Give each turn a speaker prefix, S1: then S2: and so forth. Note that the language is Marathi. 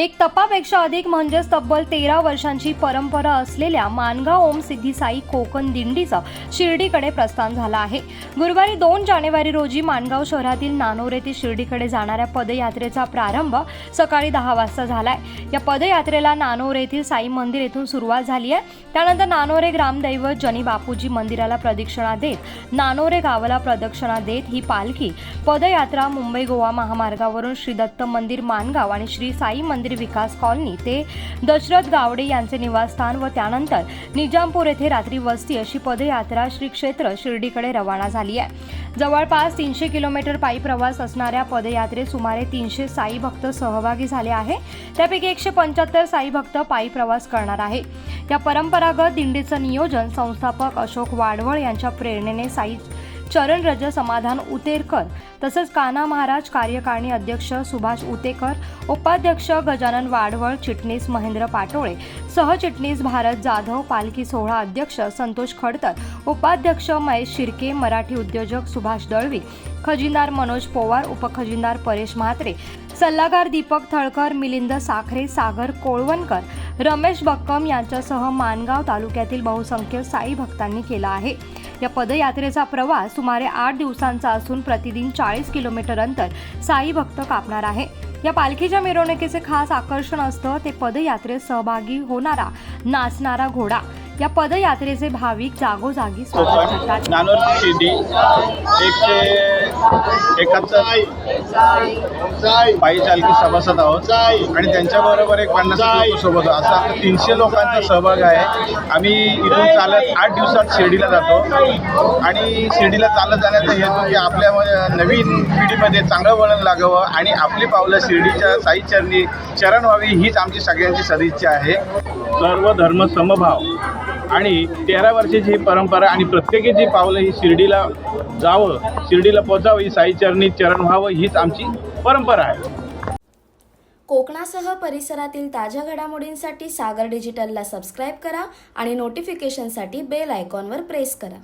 S1: एक तपापेक्षा अधिक म्हणजेच तब्बल तेरा वर्षांची परंपरा असलेल्या मानगाव ओम सिद्धीसाई कोकण दिंडीचं शिर्डीकडे प्रस्थान झालं आहे. गुरुवारी दोन जानेवारी रोजी मानगाव शहरातील नानोर येथे शिर्डीकडे जाणाऱ्या पदयात्रेचा प्रारंभ सकाळी दहा वाजता झालाय. या पदयात्रेला नानोर येथील साई मंदिर येथून सुरुवात झाली आहे. त्यानंतर नानोरे ग्रामदैवत जनी बापूजी मंदिराला प्रदक्षिणा देत नानोरे गावाला प्रदक्षिणा देत ही पालखी पदयात्रा मुंबई गोवा महामार्गावरून श्री दत्त मंदिर मानगाव आणि श्री साई मंदिर विकास कॉलनी ते दशरथ गावडे यांचे निवासस्थान व त्यानंतर निजामपूर येथे रात्री वस्ती अशी पदयात्रा श्री क्षेत्र शिर्डीकडे रवाना झाली आहे. जवळपास तीनशे किलोमीटर पायी प्रवास असणाऱ्या पदयात्रेत सुमारे तीनशे साई भक्त सहभागी झाले आहे. त्यापैकी एकशे पंच्याहत्तर साई भक्त पायी प्रवास करणार आहे. या परंपरागत दिंडीचं नियोजन संस्थापक अशोक वाडवळ यांच्या प्रेरणेने साई चरण रज समाधान उतेरकर तसंच काना महाराज कार्यकारिणी अध्यक्ष सुभाष उतेकर उपाध्यक्ष गजानन वाडवळ चिटणीस महेंद्र पाटोळे सहचिटणीस भारत जाधव पालखी सोहळा अध्यक्ष संतोष खडतर उपाध्यक्ष महेश शिर्के मराठी उद्योजक सुभाष दळवी खजिनदार मनोज पोवार उपखजिनदार परेश म्हात्रे सल्लागार दीपक थळकर मिलिंद साखरे सागर कोळवणकर रमेश बक्कम यांच्यासह मानगाव तालुक्यातील बहुसंख्य साई भक्तांनी केला आहे. या पदयात्रेचा प्रवास सुमारे आठ दिवसांचा असून प्रतिदिन चाळीस किलोमीटर अंतर साई भक्त कापणार आहे. या पालखीच्या मिरवणुकीचे खास आकर्षण असतं ते पदयात्रेत सहभागी होणारा नाचणारा घोडा. या पदयात्रेचे भाविक जागोजागी स्वागत करतात.
S2: नानोर शिर्डी एकशे एकाहत्तर पायी चालकी सभासद आहोत. आणि त्यांच्याबरोबर एक पन्नास सोबत. असं तीनशे लोकांचा सहभाग आहे. आम्ही इथून चालत आठ दिवसात शिर्डीला जातो. आणि शिर्डीला चालत जाण्याचा हेतू की आपल्या नवीन पिढीमध्ये चांगलं वळण लागावं आणि आपली पावलं शिर्डीच्या साई चरणी चरण व्हावी हीच आमची सगळ्यांची सदिच्छा आहे. सर्व धर्म समभाव. आणि तेरा वर्षाची ही परंपरा आणि प्रत्येकीची पावलं ही शिर्डीला जावं शिर्डीला पोचावं ही साई चरणी चरण व्हावं हीच आमची परंपरा आहे.
S3: कोकणासह परिसरातील ताज्या घडामोडींसाठी सागर डिजिटलला सबस्क्राईब करा आणि नोटिफिकेशनसाठी बेल आयकॉनवर प्रेस करा.